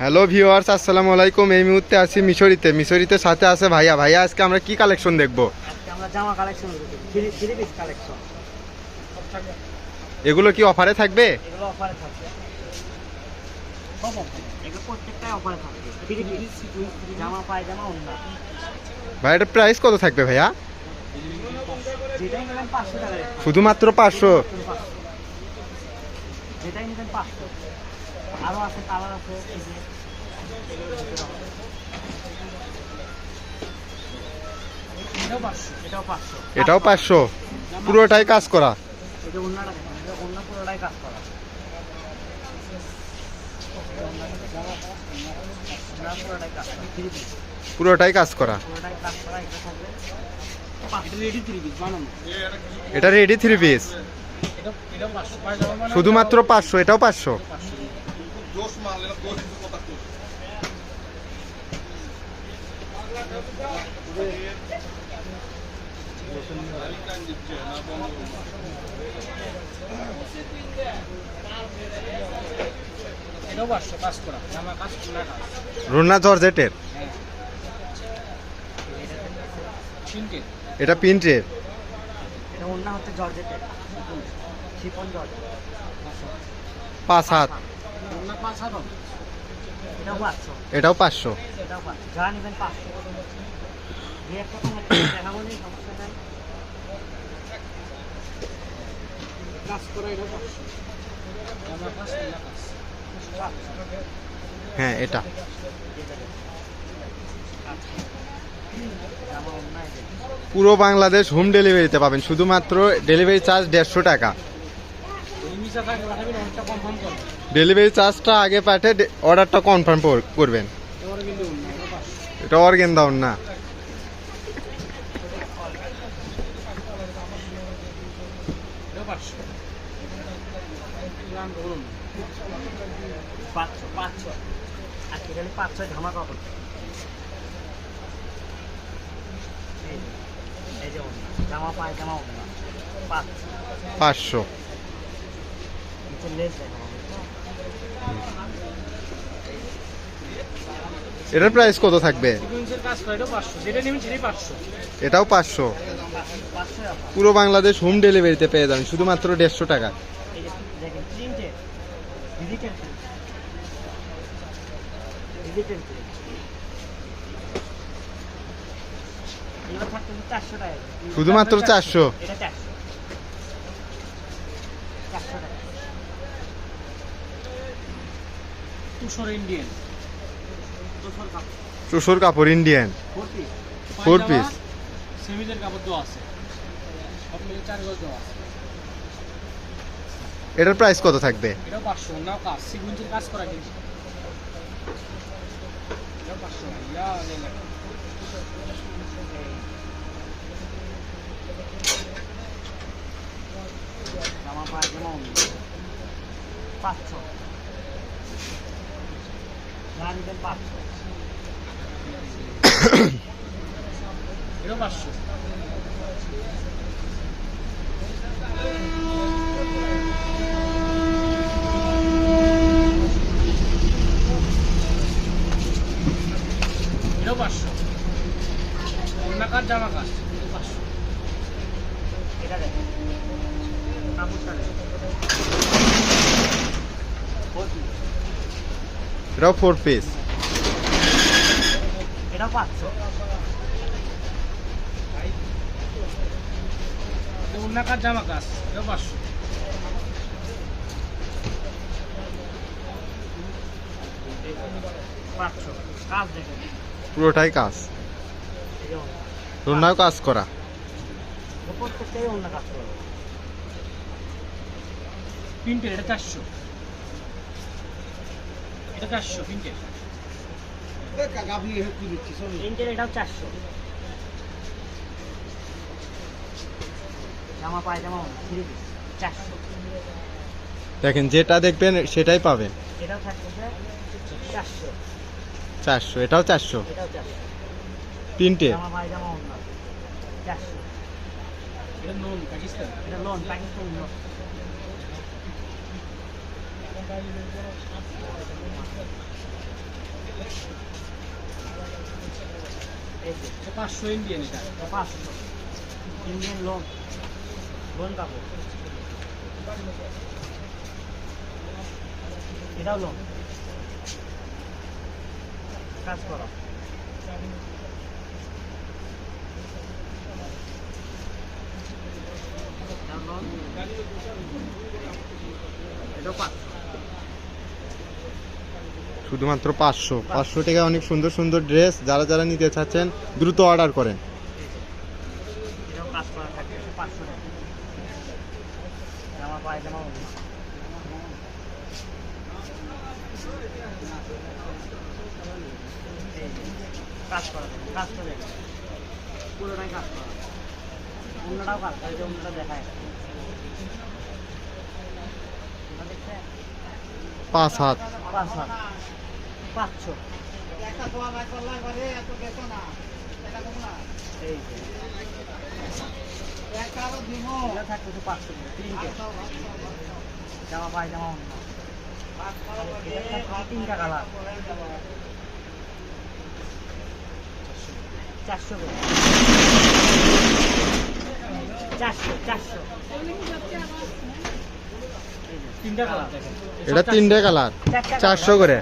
Hello viewers আসসালামু আলাইকুম। এই মুহূর্তে আছি মিশরিতে। মিশরিতে সাথে আছে ভাইয়া। ভাইয়া আজকে আমরা কি কালেকশন দেখব? আজকে আমরা জামা কালেকশন দেখি থ্রি থ্রি পিস কালেকশন এগুলো কি অফারে থাকবে? এগুলো অফারে থাকবে। সব এগুলো প্রত্যেকটাই অফারে থাকবে। থ্রি পিস জামা পায়জামা ওন্না ভাই এটার প্রাইস কত থাকবে ভাইয়া? শুধুমাত্র পাঁচশো। যেটাই নেবেন পাঁচশো। আরও আছে কালার আছে এই যে। এটাও পাঁচশো পুরোটাই কাজ করা? পুরোটাই কাজ করা। এটা রেডি থ্রি পিস শুধুমাত্র পাঁচশো এটাও পাঁচশো। করা জামা কাজ রুনা জর্জেটের? এটা প্রিন্টের এটা অন্য হচ্ছে জর্জেটের। পাঁচ হাত। এটাও পাঁচশো। হ্যাঁ এটা। পুরো বাংলাদেশ হোম ডেলিভারিতে পাবেন শুধুমাত্র ডেলিভারি চার্জ দেড়শো টাকা। ডেলিভারি চার্জটা আগে পাঠিয়ে অর্ডারটা কনফার্ম করবেন। এটা অর্গেন দাউন না। পাঁচশো। এটার প্রাইস কত থাকবে? এটাও পাঁচশো। পুরো বাংলাদেশ হোম ডেলিভারিতে পেয়ে যাবেন শুধুমাত্র দেড়শো টাকা। শুধুমাত্র যে দেখেন প্রিন্টে ডিজিটাল ডিজিটাল এবার থাকতেছে চারশো টাকা শুধুমাত্র চারশো এটা চারশো চারশো টাকা তুষর ইন্ডিয়ান তুষর কাপড় ইন্ডিয়ান ফোর পিস সেমিজের কাপড় দেওয়া আছে। সব মিলে চার গজ দেওয়া আছে। এটার প্রাইস কত থাকবে? এটাও পাঁচশো নাও কাজ। সিকুয়েন্সের কাজ করা কিন্তু। এটাও পাঁচশো। ইয়া লেলা জামা পায়জামা অন্য। পাঁচশো। যা নিবেন পাঁচশো অন্য কাজ জামা কাজ পাঁচশো এটা দেখ কাপড়টা এটাও ফোর পিস এটাও পাঁচশো। জামা কাজ এটাও পাঁচশো। পুরোটাই কাজ। রুনাও কাজ করা। প্রিন্টের এটা চারশো। এটা চারশো প্রিন্টের প্রিন্টের এটাও চারশো। জামা পায়জামা থ্রি পিস চারশো। দেখেন যেটা দেখবেন সেটাই পাবেন। এটাও চারশো। চারশো এটাও চারশো। তিনটে। এটা লোন পাকিস্তান। এটা লোন পাকিস্তান পাঁচশো ইন্ডিয়ান এটা। পাঁচশো। ইন্ডিয়ান লোন লোন পাবো। এটাও লোন কাজ করো। এটা পাঁচ শুধুমাত্র পাঁচশো। পাঁচশো টাকা অনেক সুন্দর সুন্দর ড্রেস যারা যারা নিতে চাচ্ছেন, দ্রুত অর্ডার করেন। পাঁচ হাত পাঁচ হাত। পাঁচশো জামা তিনটা কালার। চারশো করে। চারশো চারশো। এটা তিনটে কালার। চারশো করে।